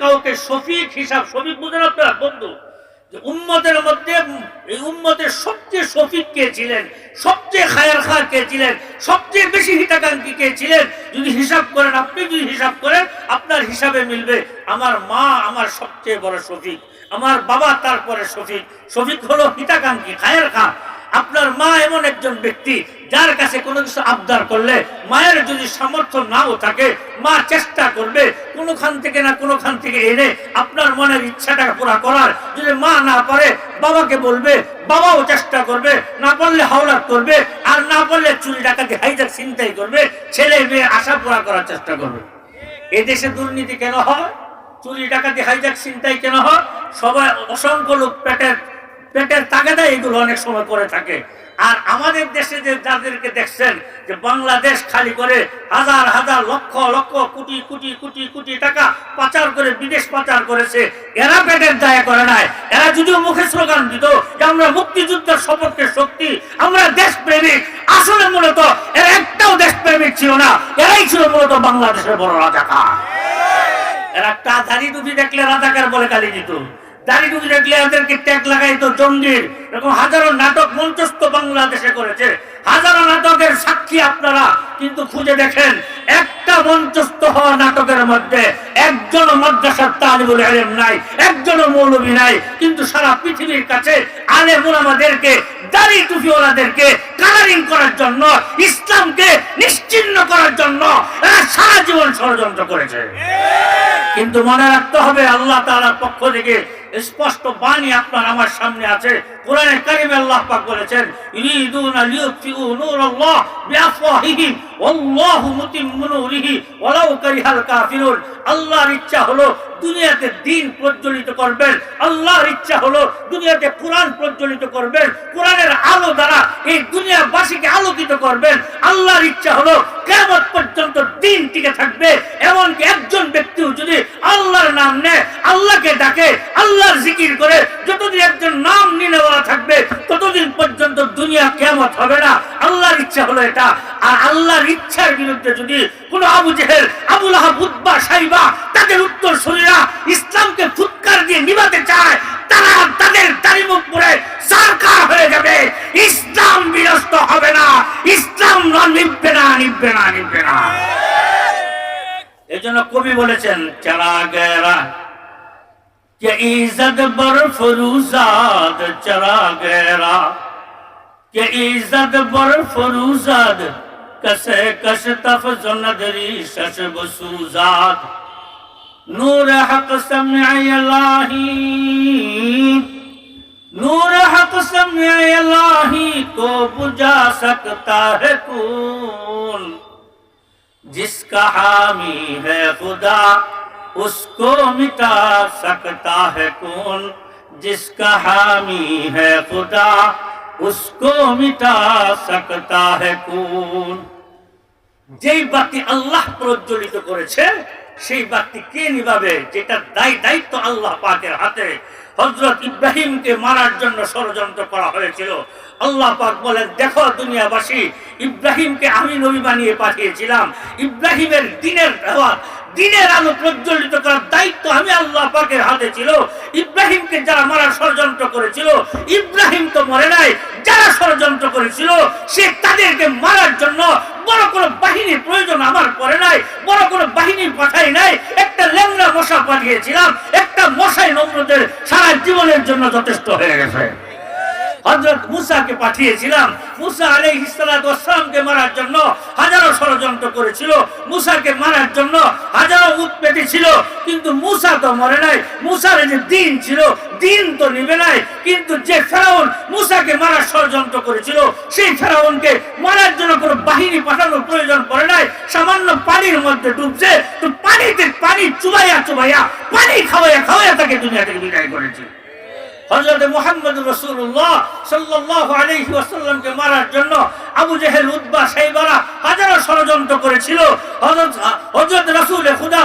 কাউকে শফিক হিসাব, শফিক বুঝেন আপনার, বন্ধু উম্মতের মধ্যে, এই উম্মতের সবচেয়ে শফিক কে ছিলেন? সবচেয়ে খায়ের খা কে ছিলেন? সবচেয়ে বেশি হিতাকাঙ্ক্ষী কে ছিলেন? যদি হিসাব করেন, আপনি যদি হিসাব করেন, আপনার হিসাবে মিলবে আমার মা আমার সবচেয়ে বড় শফিক, আমার বাবা তারপরে শফিক। শফিক হলো হিতাকাঙ্ক্ষী খায়ের খা আপনার মা এমন একজন ব্যক্তি যার কাছে কোনো কিছু আবদার করলে, মায়ের যদি সামর্থ্য নাও থাকে, মা চেষ্টা করবে, কোনোখান থেকে না কোনোখান থেকে এনে আপনার মনের ইচ্ছাটা পুরা করার। যদি মা না পারে, বাবাকে বলবে, বাবাও চেষ্টা করবে, না পারলে হাওলাত করবে, আর না পারলে চুরি ডাকাতি, হাইজাক চিন্তাই করবে, ছেলে মেয়ে আশা পুরা করার চেষ্টা করবে। এদেশে দুর্নীতি কেন হয়? চুরি ডাকাতি, হাইজাক চিন্তাই কেন হয়? সবাই অসংখ্য লোক পেটের পেটের তাগাদা এগুলো অনেক সময় করে থাকে। আর আমাদের দেশে যে যাদেরকে দেখছেন, যে বাংলাদেশ খালি করে হাজার হাজার লক্ষ লক্ষ কোটি কোটি কোটি কোটি টাকা পাচার করে, বিদেশ পাচার করেছে, এরা পেটের দায় করে নাই। এরা যদিও মুখে স্লোগান দিত যে আমরা মুক্তিযুদ্ধের সপক্ষের শক্তি, আমরা দেশপ্রেমিক। আসলে মূলত এরা একটাও দেশপ্রেমিক ছিল না, এরাই ছিল মূলত বাংলাদেশের বড় রাজাকার। এরা দাড়ি টুপি দেখলে রাজাকার বলে গালি দিত। দাড়ি এদেরকে ট্যাগ লাগাইতো জঙ্গির। এরকম হাজারো নাটক মঞ্চস্থ বাংলাদেশে করেছে। হাজারো নাটকের সাক্ষী আপনারা কিন্তু খুঁজে দেখেন একটা মঞ্চস্থ হওয়া নাটকের মধ্যে একজন মাদ্রাসার তালিবুল আলেম নাই একজন মৌলবী নাই কিন্তু সারা পৃথিবীর কাছে আলেমুল আমাদেরকে দাড়ি টুপিওয়ালাদেরকে কালারিং করার জন্য ইসলামকে নিশ্চিন্ন করার জন্য সারা জীবন ষড়যন্ত্র করেছে। কিন্তু মনে রাখতে হবে আল্লাহ তাআলার পক্ষ থেকে স্পষ্ট বাণী আপনার আমার সামনে আছে। কোরআনে কারিমে আল্লাহ পাক বলেছেন ইরিদুনা লিউতিউ নূরাল্লাহ বিআফওয়াহিহিম, ওয়াল্লাহু মুতিম্মু নূরিহি, ওয়ালাউ কারিহাল কাফিরুন। আল্লাহর ইচ্ছা হলো দুনিয়াতে দিন প্রজ্বলিত করবেন। আল্লাহর ইচ্ছা হলো দুনিয়াতে কোরআন প্রজ্বলিত করবেন। কোরআনের আলো দ্বারা এই দুনিয়াবাসীকে আলোকিত করবেন। আল্লাহর ইচ্ছা হলো কেমন পর্যন্ত দিন টিকে থাকবে। এমনকি একজন ব্যক্তিও যদি আল্লাহর নাম নেয়, আল্লাহকে ডাকে, আল্লাহর জিকির করে, যতদিন একজন নাম নিয়ে বলা থাকবে ততদিন পর্যন্ত দুনিয়া কেমত হবে না। আল্লাহর ইচ্ছা হলো এটা। আর আল্লাহর ইচ্ছার বিরুদ্ধে যদি কোন আবু জেহেল আবুল আহাব উদ্বা সাইবা তাদের উত্তর শরীরা ইসলামকে ফুৎকার দিয়ে নিভাতে চায় তারা তাদের তারিমুখ পরে সরকার হয়ে যাবে। ইসলাম বিরস্ত হবে না। ইসলাম না নিববে না নিববে না নিববে না। এই জন্য কবি বলেছেন চারা গেরা کہ عزت بر فروزاد چرا گیرا کہ عزت بر فروزاد کسے کش تفز ندری شش بسوزاد۔ نور حق سمع الہی نور حق سمع الہی کو بجا سکتا ہے کون؟ جس کا حامی ہے خدا उसको मिटा सकता है कौन? जिसका हामी है खुदा, उसको मिटा सकता है কোন যেই বাতি আল্লাহ প্রজ্বলিত করেছে, সেই বাতি কে নিভাবে? যেটা দায় দায়িত্ব আল্লাহ পাকের হাতে হজরত ইব্রাহিমকে মারার জন্য ষড়যন্ত্র করা হয়েছিল। আল্লাহ পাক বলেন, দেখো দুনিয়াবাসী, ইব্রাহিমকে আমি নবী বানিয়ে পাঠিয়েছিলাম। ইব্রাহিমের দিনের দেওয়া দিনের আলো প্রজ্বলিত করার দায়িত্ব আমি আল্লাহ পাকের হাতে ছিল। ইব্রাহিমকে যারা মারার ষড়যন্ত্র করেছিল, ইব্রাহিম তো মরে নাই, যারা ষড়যন্ত্র করেছিল, সে তাদেরকে মারার জন্য বড় কোনো বাহিনীর প্রয়োজন আমার পরে নাই বড় কোনো বাহিনী পাঠাই নাই একটা লেংরা মশা পাঠিয়েছিলাম একটা মশাই নম্রদের সারা জীবনের জন্য যথেষ্ট। হয়ে গেছে। হজরত মুসাকে পাঠিয়েছিলাম। মুসা আলী ইসলামকে মারার জন্য হাজারো ষড়যন্ত্র করেছিল। মুসাকে মারার জন্য হাজারো উৎপেটি ছিল। কিন্তু মুসা তো মরে নাই। মুসার যে দিন ছিল, দিন তো নিবে নাই। কিন্তু যে ফেরাউন মুসাকে মারার ষড়যন্ত্র করেছিল, সেই ফেরাউনকে মারার জন্য কোনো বাহিনী পাঠানোর প্রয়োজন পড়ে নাই। সামান্য পানির মধ্যে ডুবছে। তো পানিতে পানি চুবাইয়া চুবাইয়া, পানি খাওয়াইয়া খাওয়াইয়া তাকে দুনিয়া থেকে বিদায় করেছে। হযরত মুহাম্মদ রাসূলুল্লাহ সাল্লাল্লাহু আলাইহি ওয়াসাল্লামকে মারার জন্য আবু জেহেল উতবা সাইবারা হাজারো ষড়যন্ত্র করেছিল। হযরত রাসূল খুদা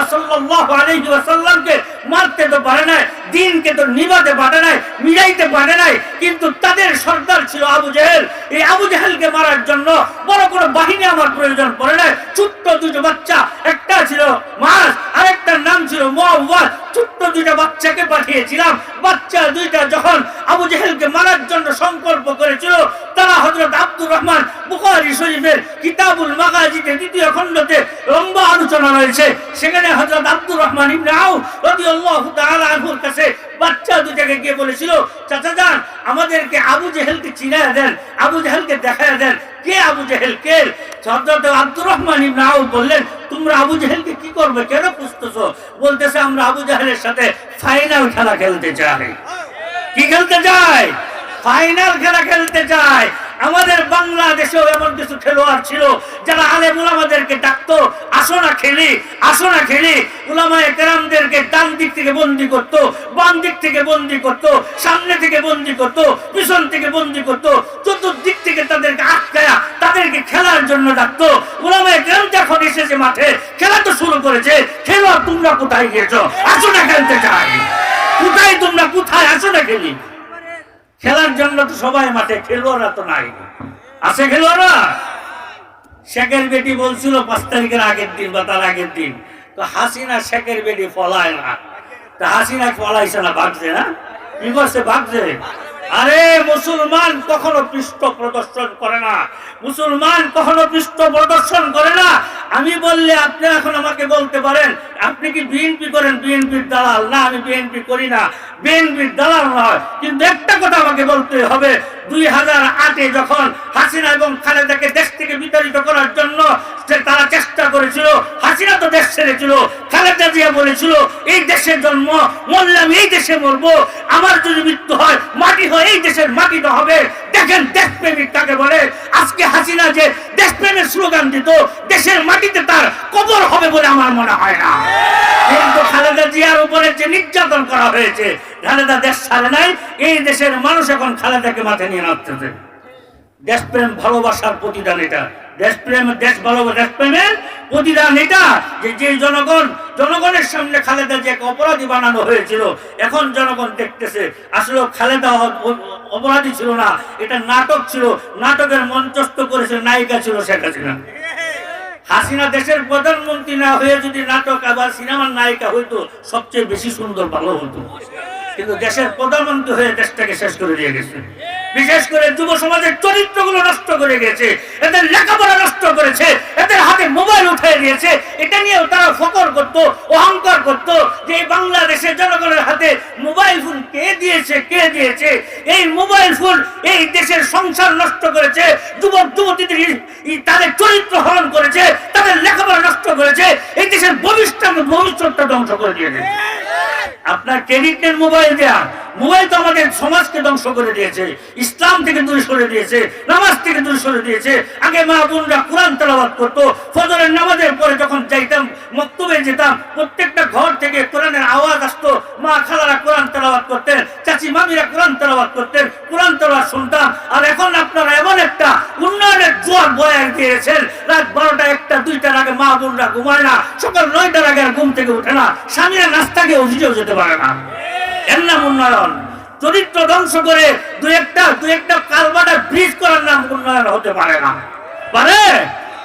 আলাইহি ওয়াসাল্লামকে মারতে তো পারে নাই, দিনকে তো নিভাতে পারে নাই, মিলাইতে পারে নাই, কিন্তু তাদের সর্দার ছিল আবু জেহেল। এই আবু জেহেলকে মারার জন্য বড় কোনো বাহিনী আমার প্রয়োজন পড়ে নাই। ছোট্ট দুটো বাচ্চা, একটা ছিল মাছ আর আরেকটার নাম ছিল মুআওয়াজ ছোট্ট দুইটা বাচ্চাকে পাঠিয়েছিলাম। বাচ্চা দুইটা যখন আবু জেহেলকে মারার জন্য সংকল্প করেছিল, তারা হযরত আব্দুর রহমান বুখারী শরীফের কিতাবুল মাগাজিতে দ্বিতীয় খণ্ডতে লম্বা আলোচনা রয়েছে। সেখানে হযরত আব্দুর রহমান ইবনে আউফ রাদিয়াল্লাহু কাছে বাচ্চা দুটাকে গিয়ে বলেছিল, চাচা যান, আমাদেরকে আবু জেহেলকে চিনায় দেন, আবু জেহেলকে দেখায় দেন। কে আবু জেহেল? কে? হযরত আব্দুর রহমান ইবনে বললেন, তোমরা আবু জেহেলকে কি করবে? কেন পুষতেছো বলতেছে, আমরা আবু জাহেলের সাথে ফাইনাল খেলা খেলতে চাই। কি খেলতে চাই? ফাইনাল খেলা খেলতে চাই। আমাদের বাংলাদেশেও এমন কিছু খেলোয়াড় ছিল যারা আলেম উলামাদেরকে ডাকতো, আসো না খেলি, আসো না খেলি। উলামায়ে কেরামদেরকে ডান দিক থেকে বন্দি করতো, বাম দিক থেকে বন্দি করতো, সামনে থেকে বন্দি করতো, পিছন থেকে বন্দি করতো, চতুর্দিক থেকে তাদেরকে আটকায়া তাদেরকে খেলার জন্য ডাকতো। উলামায়ে কেরাম যখন এসেছে মাঠে, খেলা তো শুরু করেছে, খেলোয়াড় তোমরা কোথায় গিয়েছো? আসো না খেলতে চাই। কোথায় তোমরা কোথায় আসো না খেলি? খেলার জন্য তো সবাই মাঠে, খেলোয়াড়রা তো নাই। আছে খেলোয়াড়রা? শেখের বেটি বলছিল, পাঁচ তারিখের আগের দিন বা তার আগের দিন। তো হাসিনা শেখের বেটি ফলায় না। তা হাসিনা ফলাইছে না, ভাগছে না কি করছে, ভাগছে? আরে, মুসলমান কখনো পৃষ্ঠ প্রদর্শন করে না। মুসলমান কখনো পৃষ্ঠ প্রদর্শন করে না। আমি বললে আপনি এখন আমাকে বলতে পারেন, আপনি কি বিএনপি করেন? বিএনপির দালাল। না, আমি বিএনপি করি না। বিএনপির দালাল নয়। কিন্তু একটা কথা আমাকে বলতে হবে, দুই হাজার আটে যখন হাসিনা এবং খালেদাকে দেশ থেকে বিতাড়িত করার জন্য তারা চেষ্টা করেছিল, হাসিনা তো দেশ ছেড়েছিল, খালেদা জিয়া বলেছিল, এই দেশের জন্ম, মরলে আমি এই দেশে মরবো, আমার যদি মৃত্যু হয়, মাটি হয় এই দেশের মাটিতে হবে। দেখেন দেশপ্রেমিক তাকে বলে, আজকে হাসিনা যে দেশপ্রেমের স্লোগান দিত, দেশের মাটিতে তার কবর হবে বলে আমার মনে হয় না। কিন্তু খালেদা জিয়ার উপরে যে নির্যাতন করা হয়েছে, খালেদা দেশ ছাড়ে নাই, এই দেশের মানুষ এখন খালেদাকে মাথায় নিয়ে নাচতেছে। দেশপ্রেম ভালোবাসার প্রতিদান এটা। দেশপ্রেম দেশ ভালোবাসা দেশপ্রেমের প্রতিদান এটা যে যে জনগণ, জনগণের সামনে খালেদা যে অপরাধী বানানো হয়েছিল, এখন জনগণ দেখতেছে আসলে খালেদা অপরাধী ছিল না, এটা নাটক ছিল, নাটকের মঞ্চস্থ করেছে নায়িকা ছিল শেখ হাসিনা। হাসিনা দেশের প্রধানমন্ত্রী না হয়ে যদি নাটক আবার সিনেমার নায়িকা হইতো, সবচেয়ে বেশি সুন্দর, ভালো হতো কিন্তু দেশের প্রধানমন্ত্রী হয়ে দেশটাকে শেষ করে দিয়ে গেছে। বিশেষ করে যুব সমাজের চরিত্রগুলো নষ্ট করে গেছে, এদের লেখাপড়া নষ্ট করেছে, এদের হাতে মোবাইল উঠিয়ে দিয়েছে, এটা নিয়েও তারা ফকর করত, অহংকার করত যে বাংলাদেশের জনগণের হাতে মোবাইল ফোন কে দিয়েছে কে দিয়েছে? এই মোবাইল ফোন এই দেশের সংসার নষ্ট করেছে, যুবক, যুবতীদের তাদের চরিত্র হরণ করেছে তাদের লেখাপড়া নষ্ট করেছে এই দেশের ভবিষ্যৎ ভবিষ্যৎটা ধ্বংস করে দিয়েছে। আপনার ক্রেডিটের মোবাইল দেয়া মোবাইল তো আমাদের সমাজকে ধ্বংস করে দিয়েছে, ইসলাম থেকে দূরে সরে দিয়েছে, নামাজ থেকে দূরে সরে দিয়েছে। আগে মা বোনরা কোরআন তেলাবাদ করতো, ফজরের নামাজের পরে যখন যাইতাম, মক্তবে যেতাম, প্রত্যেকটা ঘর থেকে কোরআনের আওয়াজ আসতো, মা খালারা কোরআন তেলাবাদ করতেন, চাচি মামিরা কোরআন তেলাবাদ করতেন, কোরআন তেলাবাদ শুনতাম। আর এখন আপনারা এমন একটা উন্নয়নের জোয়ার বয়ার দিয়েছেন, রাত বারোটা একটা, দুইটার আগে মা বোনরা ঘুমায় না, সকাল নয়টার আগে আর ঘুম থেকে উঠে না, স্বামীরা নাস্তাকে অভিযোগ যেতে পারে না। এর নাম উন্নয়ন। চরিত্র ধ্বংস করে দু একটা দু একটা কালবাটা ব্রিজ করার নাম উন্নয়ন হতে পারে না। পারে?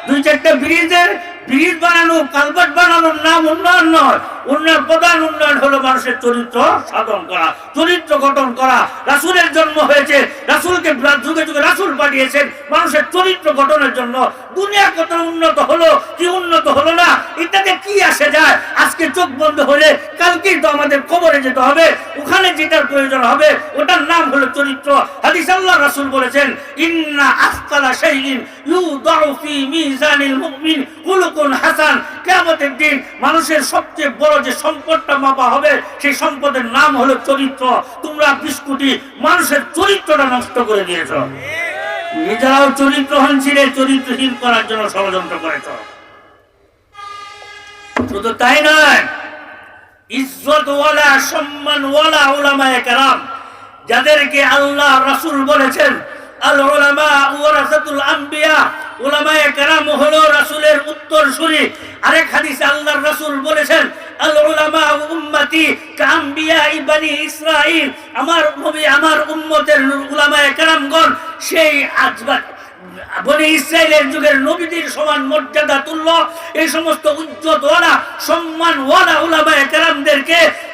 দুই চারটা ব্রিজের ব্রিজ বানানো, কালবাট বানানোর নাম উন্নয়ন নয়। উন্নয়ন প্রধান উন্নয়ন হলো মানুষের চরিত্র সাধন করা, চরিত্র গঠন করা। রাসুলের জন্ম হয়েছে, রাসুলকে যুগে যুগে রাসুল পাঠিয়েছেন। মানুষের চরিত্র গঠনের জন্য দুনিয়া কত উন্নত হলো, কি উন্নত হলো না, ইত্যাদি কি আসে যায়, আজকে চোখ বন্ধ হলে কালকেই তো আমাদের কবরে যেতে হবে, ওখানে যেটার প্রয়োজন হবে, ওটার নাম হলো চরিত্র। হাদিস আল্লাহ রাসূল বলেছেন, ইন্না আসকালা শাইইন ইউদাউ ফি মিজানিল মুমিন কুলুকুন হাসান। কিয়ামতের দিন মানুষের সবচেয়ে বড় যে সম্পদটা মাপা হবে, সেই সম্পদের নাম হলো চরিত্র। তোমরা বিস্কুটি মানুষের চরিত্রটা নষ্ট করে দিয়েছ। নিজেরাও চরিত্রহীন ছিলে, চরিত্রহীন করার জন্য ষড়যন্ত্র করেছ। শুধু তাই নয়, ইজ্জত ওয়ালা, সম্মান ওয়ালা উলামায়ে কেরাম, যাদেরকে আল্লাহ রাসূল বলেছেন, আল উলামা ওয়ারাসাতুল আম্বিয়া, উলামায়ে কেরাম হলো রাসূলের উত্তরসূরি। আরেক হাদিসে আল্লাহর রাসূল বলেছেন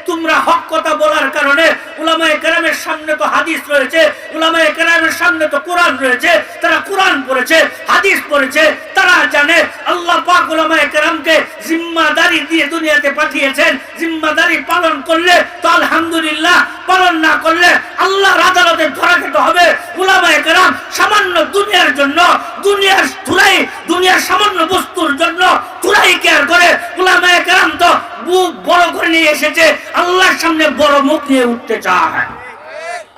তোমরা হক কথা বলার কারণে উলামায়ে কেরামের সামনে তো হাদিস রয়েছে, উলামায় কেরামের সামনে তো কোরআন রয়েছে, তারা কোরআন পড়েছে, হাদিস পড়েছে, তারা জানে আল্লাহ পাক উলামায়ে কেরামকে জিম্মাদারি দিয়ে দুনিয়াতে পাঠিয়েছেন। জিম্মাদারি পালন করলে তো আলহামদুলিল্লাহ, পালন না করলে আল্লাহর আদালতে ধরা খেতে হবে। উলামায়ে কেরাম সামান্য দুনিয়ার জন্য, দুনিয়ার তুলাই দুনিয়ার সামান্য বস্তুর জন্য তুলাই কেয়ার করে। উলামায়ে কেরাম তো বুক বড় করে নিয়ে এসেছে, আল্লাহর সামনে বড় মুখ নিয়ে উঠতে চায়।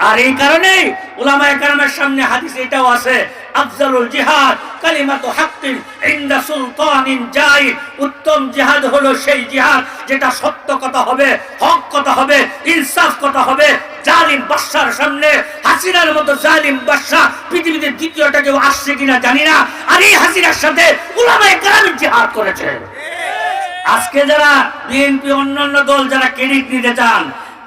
আর এই কারণে উলামায়ে কেরামের সামনে হাদিস এটাও আছে আফজালুল জিহাদ, কালিমাতু হাক্কিন ইনদা সুলতানিন উত্তম জিহাদ হলো সেই জিহাদ যেটা সত্য কথা হবে, হক কথা হবে, ইনসাফ কথা হবে। জালিম বাদশার সামনে, হাসিনার মতো জালিম বাদশা পৃথিবীতে দ্বিতীয়টা কেউ আসছে কিনা জানি না। আর এই হাসিনার সাথে উলামায়ে জিহাদ করেছে। আজকে যারা বিএনপি অন্যান্য দল যারা ক্রেডিট নিতে চান,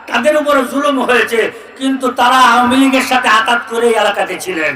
তাদের উপরে জুলুম হয়েছে, কিন্তু তারা আওয়ামী লীগের সাথে আতাত করে এলাকাতে ছিলেন।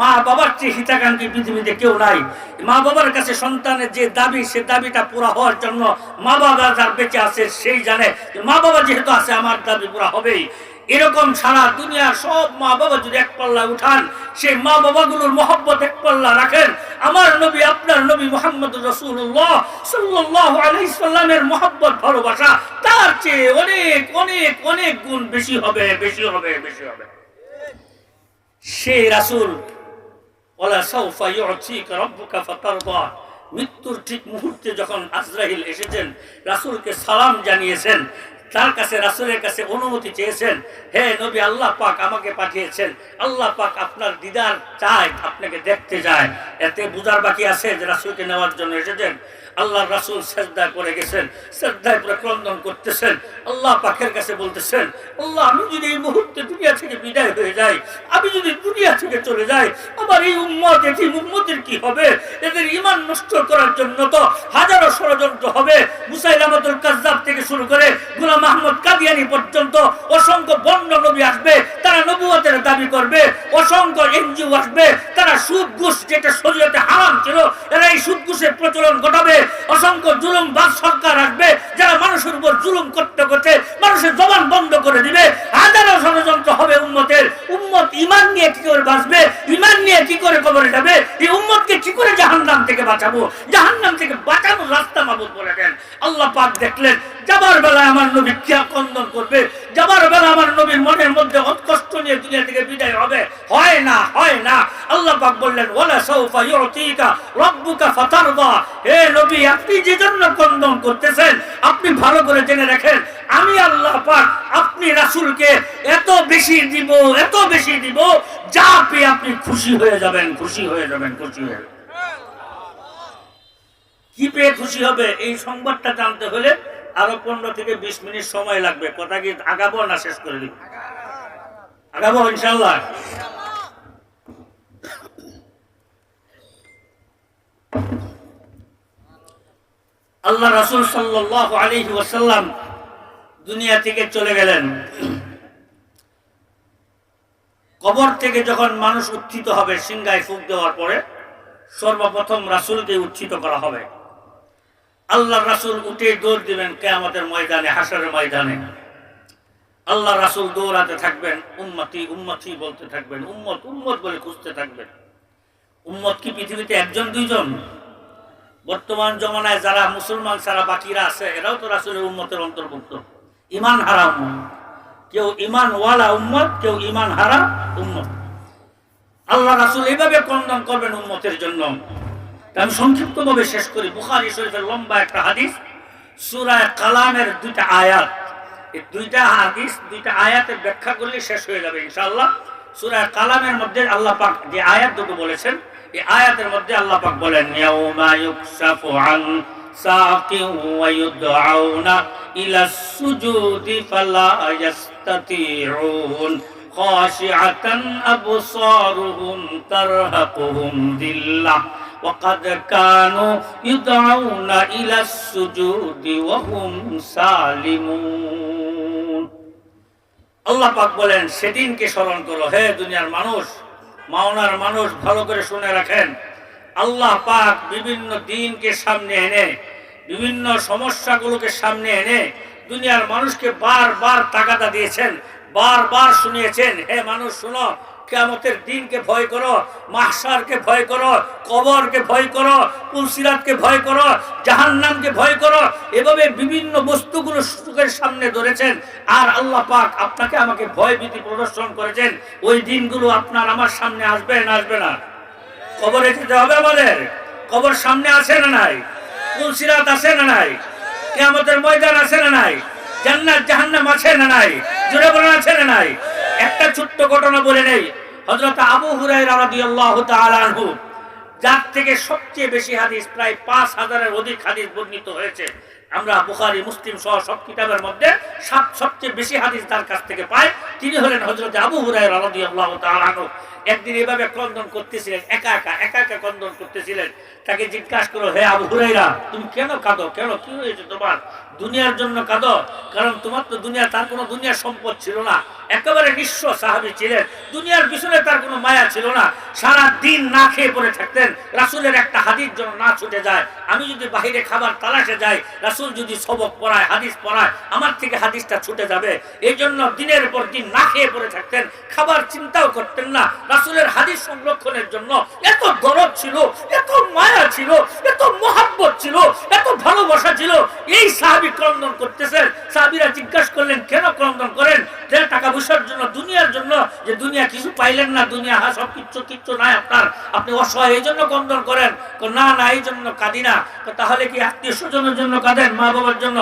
মা বাবার চেয়ে হিতাকাঙ্ক্ষী পৃথিবীতে কেউ নাই। মা বাবার কাছে সন্তানের যে দাবি, সে দাবিটা পুরা হওয়ার জন্য মা বাবা যার বেঁচে আছে সেই জানে মা বাবা যেহেতু আছে, আমার দাবি পুরা হবেই। এরকম সারা দুনিয়ার সব মা বাবা যদি এক পাল্লা উঠান, সেই মা বাবাগুলোর মহব্বত এক পাল্লা রাখেন। আমার নবী, আপনার নবী মোহাম্মদ রসুল্লাহ সাল্লাহ আলাইসাল্লামের মহব্বত, ভালোবাসা তার চেয়ে অনেক অনেক অনেক গুণ বেশি হবে বেশি হবে বেশি হবে। সেই রাসূল ফাতারদা। মৃত্যুর ঠিক মুহূর্তে যখন আজরাহিল এসেছেন, রাসূলকে সালাম জানিয়েছেন, তার কাছে, রাসূলের কাছে অনুমতি চেয়েছেন, হে নবী, আল্লাহ পাক আমাকে পাঠিয়েছেন। আল্লাহ পাক আপনার দিদার চায়, আপনাকে দেখতে যায় এতে বুঝার বাকি আছে যে রাসূলকে নেওয়ার জন্য এসেছেন। আল্লাহ রাসূল সেজদায় পড়ে গেছেন, সেজদায় পড়ে ক্রন্দন করতেছেন, আল্লাহ পাকের কাছে বলতেছেন, আল্লাহ, আমি যদি এই মুহূর্তে দুনিয়া থেকে বিদায় হয়ে যাই, আমি যদি দুনিয়া থেকে চলে যাই, আমার এই উম্মত এটি উম্মতের কি হবে? এদের ইমান নষ্ট করার জন্য তো হাজারো ষড়যন্ত্র হবে। মুসাইলামাতুল কাজ্জাব থেকে শুরু করে গুলাম আহমদ কাদিয়ানি পর্যন্ত অসংখ্য বন্য নবী আসবে, তারা নবুয়তের দাবি করবে, অসংখ্য এনজিও আসবে, তারা সুদ ঘুষ যেটা শরীয়তে হারাম ছিল, এরা এই সুদ ঘুষের প্রচলন ঘটাবে। অসংখ্য জুলুম বাদ সরকার আসবে যারা মানুষের উপর জুলুম করতে করতে মানুষের জবান বন্ধ করে দিবে। হাজারো ষড়যন্ত্র হবে উম্মতের। উম্মত ইমান নিয়ে কি করে বাঁচবে? ইমান নিয়ে কি করে কবরে যাবে? এই উম্মতকে কি করে জাহান্নাম থেকে বাঁচাবো? জাহান্নাম থেকে বাঁচানোর রাস্তা মাবুদ বলে দেন। আল্লাহ পাক দেখলেন, যাবার বেলায় আমার নবী কিয়া কন্দন করবে? যাবার বেলা আমার নবীর মনের মধ্যে কষ্ট নিয়ে দুনিয়া থেকে বিদায় হবে? হয় না হয় না। আল্লাহ পাক বললেন, ওয়ালা সাউফা ইউতিকা রাব্বুকা ফাতারদা। হে নবী আপনি যে জন্য কন্দন করতেছেন, আপনি ভালো করে জেনে রাখেন, আমি আল্লাহ পাক আপনি রাসূলকে এত বেশি দিব, এত বেশি দিব, যা পেয়ে আপনি খুশি হয়ে যাবেন, খুশি হয়ে যাবেন, খুশি হয়ে কি পেয়ে খুশি হবে? এই সংবাদটা জানতে হলে আরও পনেরো থেকে বিশ মিনিট সময় লাগবে। কথা কি আগাবো না শেষ করে দিব? আগাবো ইনশাল্লাহ আল্লাহ রাসূল সাল্লাল্লাহু আলাইহি ওয়াসাল্লাম দুনিয়া থেকে চলে গেলেন। কবর থেকে যখন মানুষ উত্থিত হবে, সিংহায় ফুক দেওয়ার পরে সর্বপ্রথম রাসূলকে উত্থিত করা হবে। আল্লাহ রাসূল উঠে দৌড় দিবেন কেয়ামতের ময়দানে হাসরের ময়দানে। আল্লাহ রাসুল দৌড়াতে থাকবেন, উম্মতি উম্মতি বলতে থাকবেন, উম্মত উম্মত বলে খুঁজতে থাকবেন। উম্মত কি পৃথিবীতে একজন, দুইজন? বর্তমান জমানায় যারা মুসলমান ছাড়া বাকিরা আছে, এরাও তো রাসূলের উম্মতের অন্তর্ভুক্ত। ইমান হারা উম্মত। কেউ ইমান ওয়ালা উম্মত, কেউ ইমান হারা উম্মত। আল্লাহ রাসূল এইভাবে কন্দন করবেন উম্মতের জন্য। আমি সংক্ষিপ্তভাবে শেষ করি। বুখারী শরীফের লম্বা একটা হাদিস সূরা কালামের দুইটা আয়াত। এই দুইটা হাদিস, দুইটা আয়াতের ব্যাখ্যা করলে শেষ হয়ে যাবে ইনশাআল্লাহ। সূরা কালামের মধ্যে আল্লাহ পাক যে আয়াত দুটো বলেছেন এই আয়াতের মধ্যে আল্লাহ পাক বলেন ইয়াউমা ইউকশাফু আন ساق ويدعون إلى السجود فلا يستطيعون خاشعة أبصارهم ترهقهم ذلة وقد كانوا يدعون إلى السجود وهم سالمون আল্লাহ পাক বলেন সেদিনকে স্মরণ করো হে দুনিয়ার মানুষ মাওনার মানুষ ভালো করে শুনে রাখেন। আল্লাহ পাক বিভিন্ন দিনকে সামনে এনে, বিভিন্ন সমস্যাগুলোকে সামনে এনে দুনিয়ার মানুষকে বারবার তাগাদা দিয়েছেন, বারবার শুনিয়েছেন, হে মানুষ, শুনো কেয়ামতের দিনকে ভয় করো মাহসারকে ভয় করো, কবরকে ভয় করো পুলসিরাতকে ভয় করো, জাহান্নামকে ভয় করো, এভাবে বিভিন্ন বস্তুগুলো সুখের সামনে ধরেছেন আর আল্লাহ পাক আপনাকে আমাকে ভয় ভীতি প্রদর্শন করেছেন। ওই দিনগুলো আপনার আমার সামনে আসবে না আসবে না? কবরে যেতে হবে আমাদের? কবর সামনে আছে না নাই? পুলসিরাত আছে না নাই? কেয়ামতের ময়দান আছে না নাই? জান্নাত, জাহান্নাম আছে না নাই? জোরে বলেন, আছে না নাই? একটা ছোট্ট ঘটনা বলে নেই। হযরত আবু হুরায়রা রাদিয়াল্লাহু তাআলা আনহু, যার থেকে সবচেয়ে বেশি হাদিস প্রায় পাঁচ হাজারের অধিক হাদিস বর্ণিত হয়েছে। আমরা বুখারি, মুসলিম সহ সব কিতাবের মধ্যে সাত সবচেয়ে বেশি হাদিস তার কাছ থেকে পাই। তিনি হলেন হজরত আবু হুরায়রা রাদিয়াল্লাহু তাআলা আনহু। একদিন এভাবে ক্রন্দন করতেছিলেন, একা একা একা একা ক্রন্দন করতেছিলেন। তাকে জিজ্ঞাসা করো হে আবু হুরাইরা তুমি কেন কাঁদো? কেন? কি হয়েছে তোমার? দুনিয়ার জন্য কাঁদো? কারণ তোমার তো দুনিয়া, তার কোনো দুনিয়ার সম্পদ ছিল না। একেবারে নিঃস্ব সাহাবি ছিলেন। দুনিয়ার পিছনে তার কোনো মায়া ছিল না। সারা দিন না খেয়ে পড়ে থাকতেন। রাসুলের একটা হাদিস যেন না ছুটে যায়, আমি যদি বাহিরে খাবার তালাশে যাই, রাসুল যদি সবক পড়ায়, হাদিস পড়ায়, আমার থেকে হাদিসটা ছুটে যাবে। এই জন্য দিনের পর দিন না খেয়ে পড়ে থাকতেন, খাবার চিন্তাও করতেন না। রাসুলের হাদিস সংরক্ষণের জন্য এত দরদ ছিল, এত মায়া ছিল, এত মহাব্বত ছিল, এত ভালোবাসা ছিল। এই সাহাবি ক্রন্দন করতেছেন। সাহাবিরা জিজ্ঞাসা করলেন, কেন ক্রন্দন করেন? টাকা পয়সার জন্য, দুনিয়ার জন্য, যে দুনিয়া কিছু পাইলেন না, দুনিয়া হা সব কিচ্ছু কিচ্ছু নাই আপনার। আপনি অসহায়, এই জন্য ক্রন্দন করেন। না না, এই জন্য কাঁদি না। তাহলে কি আত্মীয় স্বজনের জন্য কাঁদেন, মা বাবার জন্য?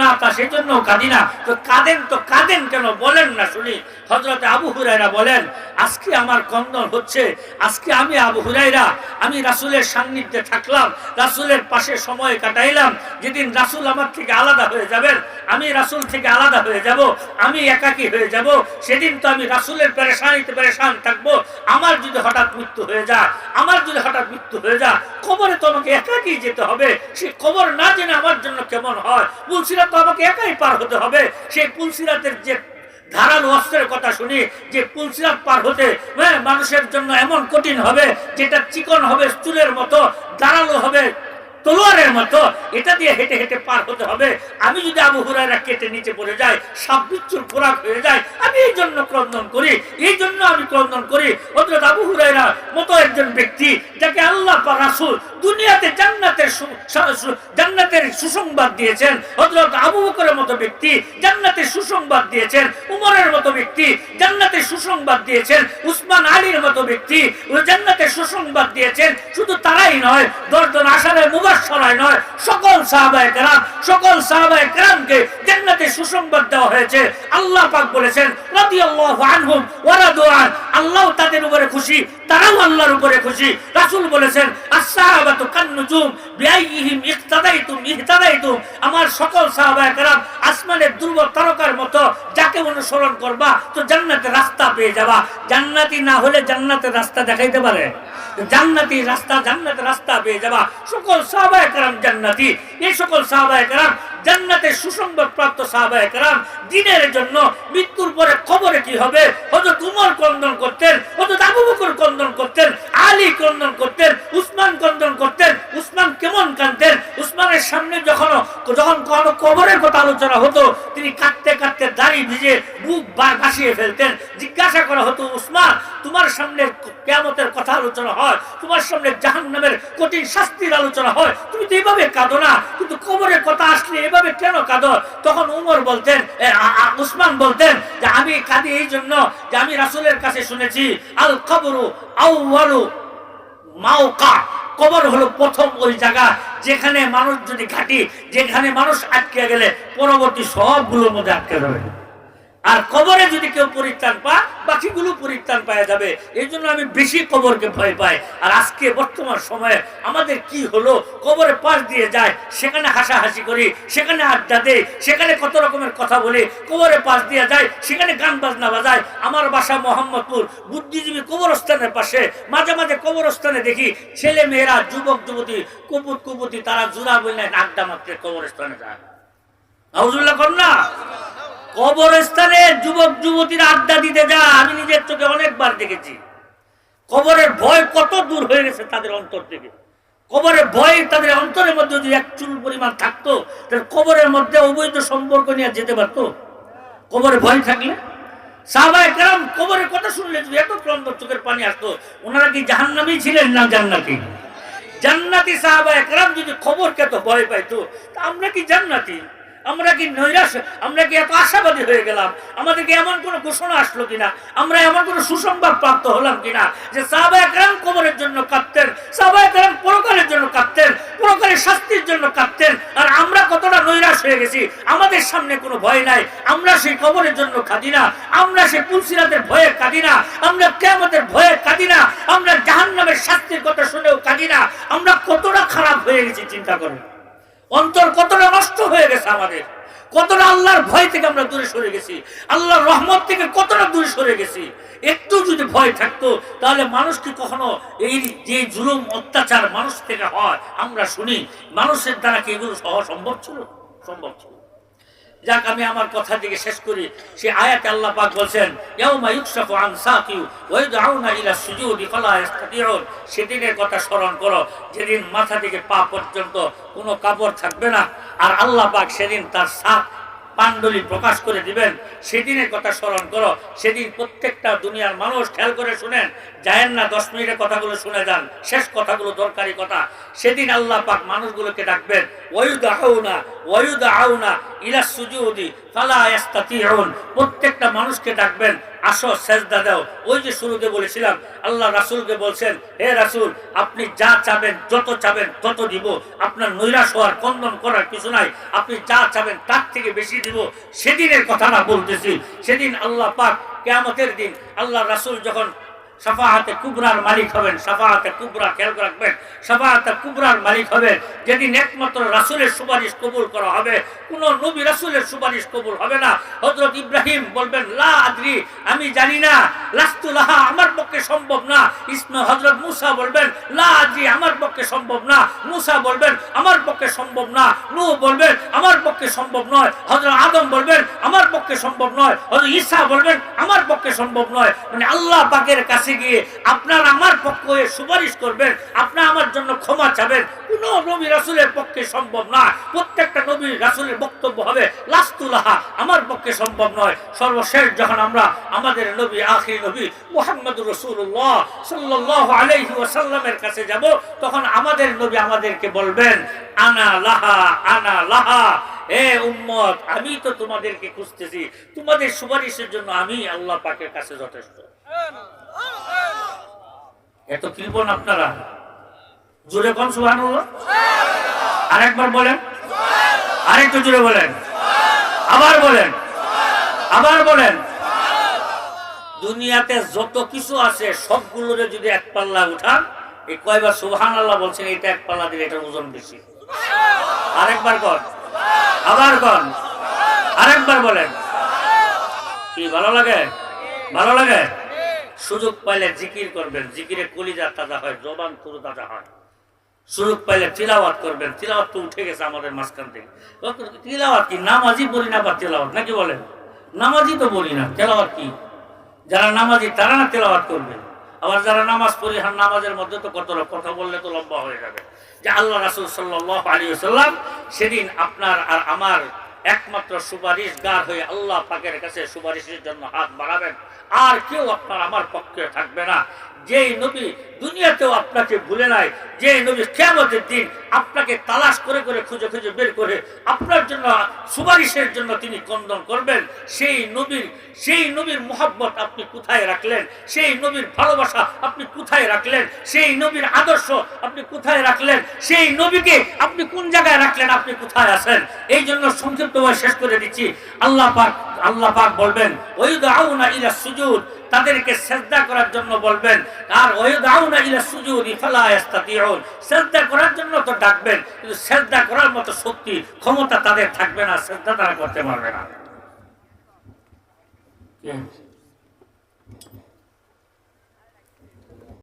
না, তা সেই জন্য কাঁদি না। তো কাঁদেন তো, কাঁদেন কেন? বলেন না শুনি। হজরত আবু হুরাইরা বলেন, আজকে আমার কন্দন হচ্ছে। আজকে আমি আবু হুরাইরা আমি রাসুলের সান্নিধ্যে থাকলাম, রাসুলের পাশে সময় কাটাইলাম। যেদিন রাসুল আমার থেকে আলাদা হয়ে যাবেন, আমি রাসুল থেকে আলাদা হয়ে যাব, আমি একাকী হয়ে যাব। সেদিন তো আমি রাসুলের পেরেশানিতে পেরেশান থাকব। আমার যদি হঠাৎ মৃত্যু হয়ে যায় আমার যদি হঠাৎ মৃত্যু হয়ে যায় কবরে তো আমাকে একাকী যেতে হবে। সেই কবর না জেনে আমার জন্য কেমন হয়? পুলসিরাত তো আমাকে একাই পার হতে হবে। সেই পুলসিরাতের যে ধারালো অস্ত্রের কথা শুনি যে পুলসিরাত পার হতে হ্যাঁ, মানুষের জন্য এমন কঠিন হবে যেটা চিকন হবে চুলের মতো ধারালো হবে তলোয়ারের মতো। এটা দিয়ে হেঁটে হেঁটে পার হতে হবে। আমি যদি আবু হুরায়রা কেটে নিচে পড়ে যাই সাপ বিচ্ছুর খোরাক হয়ে যায়, আমি এই জন্য ক্রন্দন করি, এই জন্য আমি ক্রন্দন করি। হজরত আবু হুরায়রা মতো একজন ব্যক্তি যাকে আল্লাহ রাসূল দুনিয়াতে জান্নাতের জান্নাতের সুসংবাদ দিয়েছেন। হজরত আবু বকরের মতো ব্যক্তি জান্নাতের সুসংবাদ দিয়েছেন। উমরের মতো ব্যক্তি জান্নাতের সুসংবাদ দিয়েছেন। উসমান আলীর মতো ব্যক্তি জান্নাতের সুসংবাদ দিয়েছেন। শুধু তারাই নয়, দশজন আসারের মুবাসরায় নয়। সকল সাহাবায়ে কেরাম, সকল সাহাবায়ে কেরামকে জান্নাতে সুসংবাদ দেওয়া হয়েছে। আল্লাহ পাক বলেছেন আল্লাহ তাদের উপরে খুশি তারাও আল্লাহর উপরে খুশি। রাসূল বলেছেন আমার সকল সাহাবায়ে কেরাম আসমানের ধ্রুব তারকার মতো যাকে অনুসরণ করবা, তো জান্নাতের রাস্তা পেয়ে যাবা। জান্নাতি না হলে জান্নাতের রাস্তা দেখাইতে পারে। জান্নাতি রাস্তা জান্নাতের রাস্তা পেয়ে যাবা। সকল সাহাবায়ে কেরাম জান্নাতি। এই সকল সাহাবায়ে কেরাম জান্নাতের সুসংবাদ প্রাপ্ত সাহাবায়ে কেরাম দিনের জন্য মৃত্যুর পরে কবরে কি হবে? হযরত উমর ক্রন্দন করতেন, হযরত আবু বকর ক্রন্দন করতেন, আলী ক্রন্দন করতেন, উসমান ক্রন্দন করতেন, উসমান কেমন কাঁদতেন? উসমানের সামনে যখন যখন কোনো কবরের কথা আলোচনা হতো, তিনি কাঁদতে কাঁদতে দাড়ি ভিজে বুক ভাসিয়ে ফেলতেন। জিজ্ঞাসা করা হতো, উসমান, তোমার সামনে কেয়ামতের কথা আলোচনা হয়, তোমার সামনে জাহান্নামের কঠিন শাস্তির আলোচনা হয়। তুমি তো এভাবে কাঁদো না, কিন্তু কবরের কথা আসলে এভাবে কেন কাঁদো? তখন উমর বলতেন উসমান বলতেন যে আমি কাঁদি এই জন্য যে আমি রাসুলের কাছে শুনেছি, আল কবরু আউয়ালু মাওকা। কবর হলো প্রথম ওই জায়গা যেখানে মানুষ যদি ঘাটি, যেখানে মানুষ আটকে গেলে পরবর্তী সবগুলোর মধ্যে আটকে যাবে। আর কবরে যদি কেউ পরিত্রাণ পায়, বাকিগুলো পরিত্রাণ পাওয়া যাবে। এই জন্য আমি বেশি কবরকে ভয় পাই। আর আজকে বর্তমান সময়ে আমাদের কি হলো? কবরে পাশ দিয়ে যায়, সেখানে হাসাহাসি করি, সেখানে আড্ডা দেয় সেখানে কত রকমের কথা বলি, কবরে পাশ দিয়ে যায়, সেখানে গান বাজনা বাজায়। আমার বাসা মোহাম্মদপুর, বুদ্ধিজীবী কবরস্থানের পাশে। মাঝে মাঝে কবরস্থানে দেখি ছেলে মেয়েরা যুবক, যুবতী কুপুত কুপুতি, তারা জুড়া বললেন আড্ডা মাত্রে কবরস্থানে যায়। নাউজুল্লাহ কর না। কবরস্থানে যুবক, যুবতীরা আড্ডা দিতে যা আমি নিজের চোখে অনেকবার দেখেছি। কবরের ভয় কত দূর হয়ে গেছে তাদের অন্তর থেকে। কবরের ভয় তাদের অন্তরের মধ্যে যদি এক চুল পরিমাণ থাকতো, তাহলে কবরের মধ্যে অবৈধ সম্পর্ক নিয়ে যেতে পারতো। কবরে ভয় থাকলে? সাহবায় কেরাম কবরের কথা শুনলে যদি এত ক্রন্দ চোখের পানি আসতো, ওনারা কি জাহান্নামী ছিলেন না জান্নাতি? জান্নাতি সাহাবায় কেরাম যদি খবরকে এত ভয় পাইতো, তা আমরা কি জান্নাতি? আমরা কি নৈরাশ? আমরা কি এত আশাবাদী হয়ে গেলাম? আমাদেরকে এমন কোন ঘোষণা আসলো কিনা? আমরা এমন কোন সুসংবাদ প্রাপ্ত হলাম কিনা? যে সাহাবা একরাম কবরের জন্য কাঁদতেন, সাহাবা একরাম পরকালের জন্য কাঁদতেন, পরকালের শাস্তির জন্য কাঁদতেন। আর আমরা কতটা নৈরাশ হয়ে গেছি? আমাদের সামনে কোনো ভয় নাই। আমরা সেই কবরের জন্য কাঁদি না। আমরা সেই পুলসিরাতের ভয়ে কাঁদি না। আমরা কেমতের ভয়ে কাঁদি না। আমরা জাহান্নামের শাস্তির কথা শুনেও কাঁদি না। আমরা কতটা খারাপ হয়ে গেছি, চিন্তা করেন। অন্তর কতটা আমাদের। কতটা আল্লাহর ভয় থেকে আমরা দূরে সরে গেছি। আল্লাহর রহমত থেকে কতটা দূরে সরে গেছি। একটু যদি ভয় থাকতো, তাহলে মানুষ কি কখনো এই যে জুলুম, অত্যাচার মানুষ থেকে হয়, আমরা শুনি। মানুষের দ্বারা কি এগুলো সহ সম্ভব ছিল? সম্ভব ছিল। যাক, আমি আমার কথা দিকে শেষ করি। সে আয়াতে আল্লাহ পাক বলছেন, ইয়াউমা ইউকশাফু আন সাকিউ ওয়া ইদউনা ইলা সুজুদি ফালা ইস্তাতিউন সেদিনের কথা স্মরণ করো, যেদিন মাথা থেকে পা পর্যন্ত কোনো কাপড় থাকবে না। আর আল্লাহ পাক সেদিন তার সাত পাণ্ডুলি প্রকাশ করে দিবেন। সেদিনের কথা স্মরণ করো, সেদিন প্রত্যেকটা দুনিয়ার মানুষ খেয়াল করে শুনেন যায়েন না, দশ মিনিটের কথাগুলো শুনে যান। শেষ কথাগুলো দরকারি কথা। সেদিন আল্লাহ পাক মানুষগুলোকে ডাকবেন ওয়ুদ আউনা ওয়ুদ আউনা ইলা সুজুদি ফালা প্রত্যেকটা মানুষকে ডাকবেন, আসো, সেজদা দাও। ওই যে শুরুতে বলেছিলাম, আল্লাহ রাসূলকে বলছেন, হে রাসূল, আপনি যা চাবেন, যত চাবেন, তত দিব। আপনার নৈরাশ হওয়ার, কন্দন করার কিছু নাই। আপনি যা চাবেন, তার থেকে বেশি দিব। সেদিনের কথা না বলতেছি। সেদিন আল্লাহ পাক, কেয়ামতের দিন আল্লাহ রাসূল যখন সাফাহাতে কুবরার মালিক হবেন, সাফাহাতে কুবরা, খেয়াল রাখবেন, সাফাহাতে কুবরার মালিক হবেন, যেদিন একমাত্র রাসূলের সুপারিশ কবুল করা হবে, কোন নবী রাসূলের সুপারিশ কবুল হবে না। হযরত ইব্রাহিম বলবেন, লা আমি জানি না, লাস্তু লাহা, আমার পক্ষে সম্ভব না। ইসমা হযরত মুসা বলবেন, লা আমার পক্ষে সম্ভব না। মুসা বলবেন, আমার পক্ষে সম্ভব না। নূহ বলবেন, আমার পক্ষে সম্ভব নয়। হজরত আদম বলবেন, আমার পক্ষে সম্ভব নয়। হযরত ঈসা বলবেন, আমার পক্ষে সম্ভব নয়। মানে আল্লাহ পাকের কাছে গিয়ে আপনার আমার পক্ষে সুপারিশ করবেন, আপনার আমার জন্য ক্ষমা চাবেন। কোন নবী রাসূলের পক্ষে সম্ভব না। প্রত্যেকটা নবী রাসূলের বক্তব্য হবে, লাস্তুলাহা, আমার পক্ষে সম্ভব নয়। সর্বশেষ যখন আমরা আমাদের নবী, আখির নবী মুহাম্মদুর রাসূলুল্লাহ সাল্লাল্লাহু আলাইহি ওয়াসাল্লামের কাছে যাব, তখন আমাদের নবী আমাদেরকে বলবেন, আনা লাহা আনা লাহা, এ উম্মত, আমি তো তোমাদেরকে খুঁজতেছি। তোমাদের সুপারিশের জন্য আমি আল্লাহ পাকের কাছে যথেষ্ট। এত কৃপণ আপনারা। জোরে কোন সুহান আরেকবার বলেন। আরেকটু জোরে বলেন। আবার বলেন। আবার বলেন। দুনিয়াতে যত কিছু আছে, সবগুলোরে যদি এক পাল্লা উঠান, এই কয়বার সুবহান আল্লাহ বলছেন, এটা এক পাল্লা দিলে এটার ওজন বেশি। আরেকবার কর। আবার কর। আরেকবার বলেন। কি, ভালো লাগে? ভালো লাগে? সুযোগ পাইলে জিকির করবেন, জিকিরে কলিজা তাজা হয়, জবান পুরো তাজা হয়। সুযোগ পাইলে তিলাওয়াত করবেন, তিলাওয়াত তো উঠে গেছে আমাদের মাঝখান থেকে। তিলাওয়াত কি? নামাজি বলি না বা তেলাওয়াত, নাকি বলেন? নামাজি তো বলি না, তেলাওয়াত কি? যারা নামাজি, তারা না তেলাওয়াত করবে। আবার যারা নামাজ পড়ি হার নামাজের মধ্যে তো কত কথা বললে তো লম্বা হয়ে যাবে। যে আল্লাহ রাসুল সাল্লাহ আলী সাল্লাম সেদিন আপনার আর আমার একমাত্র সুপারিশ গার হয়ে আল্লাহ পাকের কাছে সুপারিশের জন্য হাত বাড়াবেন। আর কেউ আপনার আমার পক্ষে থাকবে না। যেই নবী দুনিয়াতেও আপনাকে ভুলে নাই যে নবী কেমতের দিন আপনাকে তালাশ করে করে খুঁজে খুঁজে বের করে আপনার জন্য সুপারিশের জন্য তিনি কন্দন করবেন, সেই নবীর সেই নবীর মোহাব্বত আপনি কোথায় রাখলেন? সেই নবীর ভালোবাসা আপনি কোথায় রাখলেন? সেই নবীর আদর্শ আপনি কোথায় রাখলেন? সেই নবীকে আপনি কোন জায়গায় রাখলেন? আপনি কোথায় আছেন? এই জন্য সংক্ষিপ্তভাবে শেষ করে দিচ্ছি। আল্লাহ পাক আল্লাহ পাক বলবেন ওই দাউনা ইলা সুজুদ। তাদেরকে শ্রদ্ধা করার জন্য বলবেন, আর ওয়াইদাউনা ইলা সুজুদি ফালা ইস্তাতিউন শ্রদ্ধা করার জন্য তো ডাকবেন, কিন্তু শ্রদ্ধা করার মতো শক্তি, ক্ষমতা তাদের থাকবে না শ্রদ্ধা তারা করতে পারবে না।